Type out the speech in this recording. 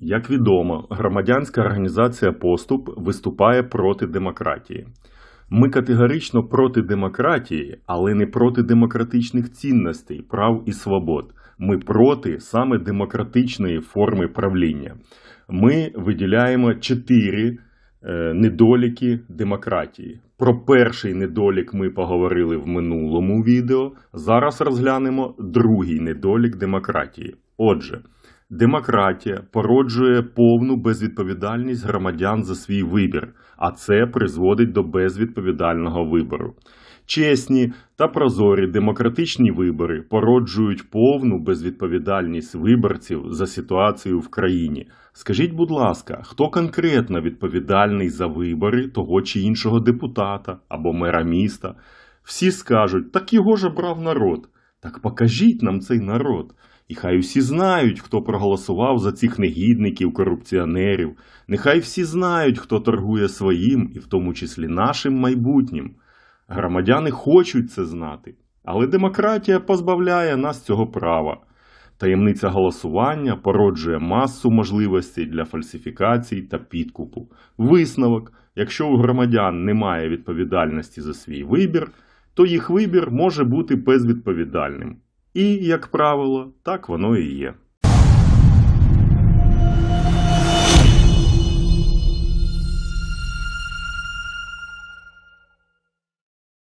Як відомо, громадянська організація Поступ виступає проти демократії. Ми категорично проти демократії, але не проти демократичних цінностей, прав і свобод. Ми проти саме демократичної форми правління. Ми виділяємо чотири е, недоліки демократії. Про перший недолік ми поговорили в минулому відео. Зараз розглянемо другий недолік демократії. Отже, демократія породжує повну безвідповідальність громадян за свій вибір, а це призводить до безвідповідального вибору. Чесні та прозорі демократичні вибори породжують повну безвідповідальність виборців за ситуацію в країні. Скажіть, будь ласка, хто конкретно відповідальний за вибори того чи іншого депутата або мера міста? Всі скажуть, так його ж обрав народ. Так покажіть нам цей народ. І хай всі знають, хто проголосував за цих негідників, корупціонерів. Нехай всі знають, хто торгує своїм, і в тому числі нашим майбутнім. Громадяни хочуть це знати, але демократія позбавляє нас цього права. Таємниця голосування породжує масу можливостей для фальсифікацій та підкупу. Висновок: якщо у громадян немає відповідальності за свій вибір, то їх вибір може бути безвідповідальним. І, як правило, так воно і є.